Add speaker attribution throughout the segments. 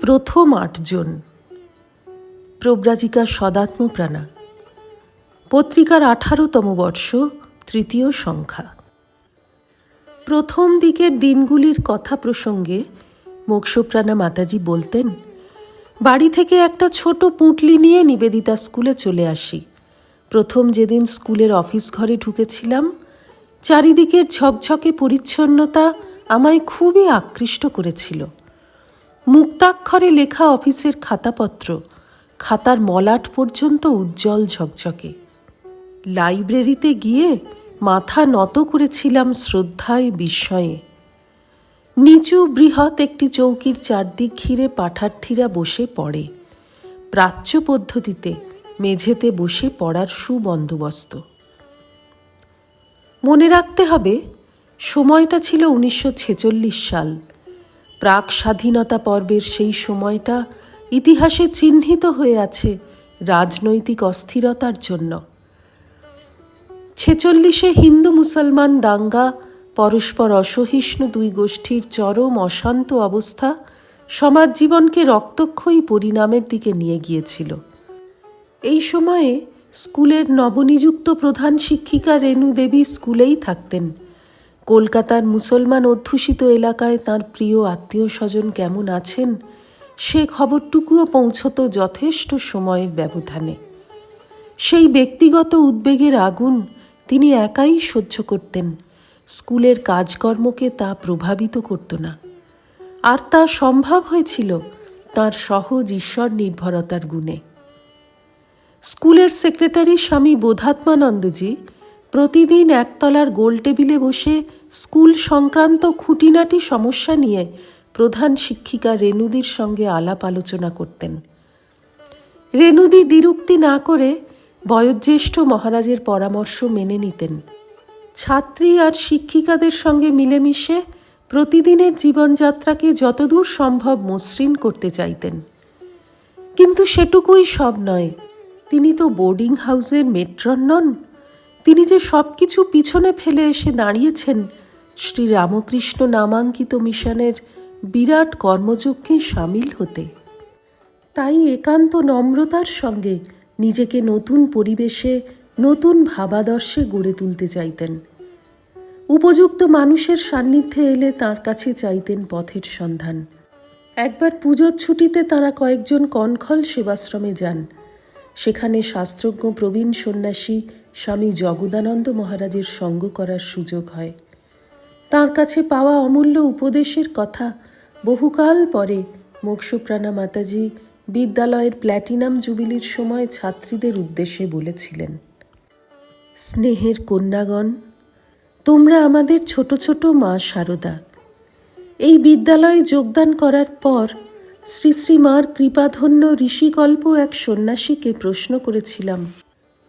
Speaker 1: প্রথম আটজন। প্রব্রাজিকা সদাত্মপ্রাণা। পত্রিকার আঠারোতম বর্ষ, তৃতীয় সংখ্যা। প্রথম দিকের দিনগুলির কথা প্রসঙ্গে মোক্ষপ্রাণা মাতাজি বলতেন, বাড়ি থেকে একটা ছোট পুঁটলি নিয়ে নিবেদিতা স্কুলে চলে আসি। প্রথম যেদিন স্কুলের অফিস ঘরে ঢুকেছিলাম, চারিদিকের ঝকঝকে পরিচ্ছন্নতা আমায় খুবই আকৃষ্ট করেছিল। মুক্তাক্ষরে লেখা অফিসের খাতাপত্র, খাতার মলাট পর্যন্ত উজ্জ্বল ঝকঝকে। লাইব্রেরিতে গিয়ে মাথা নত করেছিলাম শ্রদ্ধায় বিস্ময়ে। নিচু বৃহৎ একটি চৌকির চারদিক ঘিরে পাঠার্থীরা বসে পড়ে। প্রাচ্য পদ্ধতিতে মেঝেতে বসে পড়ার সুবন্দোবস্ত। মনে রাখতে হবে, সময়টা ছিল উনিশশো ছেচল্লিশ সাল। প্রাক স্বাধীনতা পর্বের সেই সময়টা ইতিহাসে চিহ্নিত হয়ে আছে রাজনৈতিক অস্থিরতার জন্য। ছেচল্লিশে হিন্দু মুসলমান দাঙ্গা, পরস্পর অসহিষ্ণু দুই গোষ্ঠীর চরম অশান্ত অবস্থা সমাজ জীবনকে রক্তক্ষয়ী পরিণামের দিকে নিয়ে গিয়েছিল। এই সময়ে স্কুলের নবনিযুক্ত প্রধান শিক্ষিকা রেণু দেবী স্কুলেই থাকতেন। কলকাতার মুসলমান অধ্যুষিত এলাকায় তার প্রিয় আত্মীয় স্বজন কেমন আছেন, সে খবরটুকুও পৌঁছত যথেষ্ট সময়ের ব্যবধানে। সেই ব্যক্তিগত উদ্বেগের আগুন তিনি একাই সহ্য করতেন, স্কুলের কাজকর্মকে তা প্রভাবিত করত না। আর তা সম্ভব হয়েছিল তার সহজ ঈশ্বর নির্ভরতার গুণে। স্কুলের সেক্রেটারি স্বামী বোধাত্মানন্দজি প্রতিদিন একতলার গোল টেবিলে বসে স্কুল সংক্রান্ত খুঁটিনাটি সমস্যা নিয়ে প্রধান শিক্ষিকা রেণুদির সঙ্গে আলাপ আলোচনা করতেন। রেণুদি দ্বিরুক্তি না করে বয়োজ্যেষ্ঠ মহারাজের পরামর্শ মেনে নিতেন। ছাত্রী আর শিক্ষিকাদের সঙ্গে মিলেমিশে প্রতিদিনের জীবনযাত্রাকে যতদূর সম্ভব মসৃণ করতে চাইতেন। কিন্তু সেটুকুই সব নয়, তিনি তো বোর্ডিং হাউসের মেট্রন নন তিনি যে সব কিছু পিছনে ফেলে এসে দাঁড়িয়েছেন শ্রী রামকৃষ্ণ নামাঙ্কিত মিশনের বিরাট কর্মযজ্ঞে সামিল হতে। তাই একান্ত নম্রতার সঙ্গে নিজেকে নতুন পরিবেশে, নতুন ভাবাদর্শে গড়ে তুলতে চাইতেন। উপযুক্ত মানুষের সান্নিধ্যে এলে তার কাছে চাইতেন পথের সন্ধান। একবার পুজোর ছুটিতে তারা কয়েকজন কনখল সেবাশ্রমে যান। সেখানে শাস্ত্রজ্ঞ প্রবীণ সন্ন্যাসী স্বামী জগদানন্দ মহারাজের সঙ্গ করার সুযোগ হয়। তার কাছে পাওয়া অমূল্য উপদেশের কথা বহুকাল পরে মোক্ষপ্রাণা মাতাজি বিদ্যালয়ের প্ল্যাটিনাম জুবিলির সময় ছাত্রীদের উদ্দেশ্যে বলেছিলেন, স্নেহের কন্যাগণ, তোমরা আমাদের ছোট ছোট মা সারদা। এই বিদ্যালয়ে যোগদান করার পর শ্রী শ্রী মার কৃপাধন্য ঋষিকল্প এক সন্ন্যাসীকে প্রশ্ন করেছিলাম,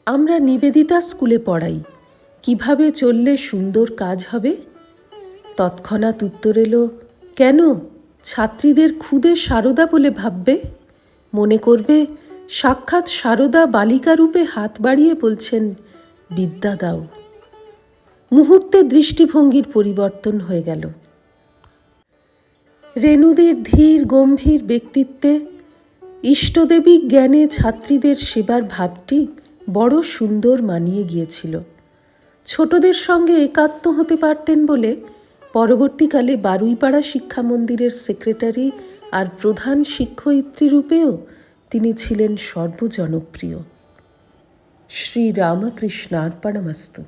Speaker 1: আমরা নিবেদিতা স্কুলে পড়াই, কীভাবে চললে সুন্দর কাজ হবে? তৎক্ষণাৎ উত্তর এলো, কেন? ছাত্রীদের খুদে সারদা বলে ভাববে? মনে করবে, সাক্ষাৎ সারদা বালিকা রূপে হাত বাড়িয়ে বলছেন, বিদ্যা দাও। মুহূর্তে দৃষ্টিভঙ্গির পরিবর্তন হয়ে গেল। রেণুদের ধীর গম্ভীর ব্যক্তিত্বে, ইষ্টদেবী জ্ঞানে ছাত্রীদের সেবার ভাবটি বড় সুন্দর মানিয়ে গিয়েছিল। ছোটদের সঙ্গে একাত্ম হতে পারতেন বলে পরবর্তীকালে বারুইপাড়া শিক্ষা মন্দিরের সেক্রেটারি আর প্রধান শিক্ষয়িত্রী রূপেও তিনি ছিলেন সর্বজনপ্রিয়। শ্রী রামকৃষ্ণার্পণমস্তু।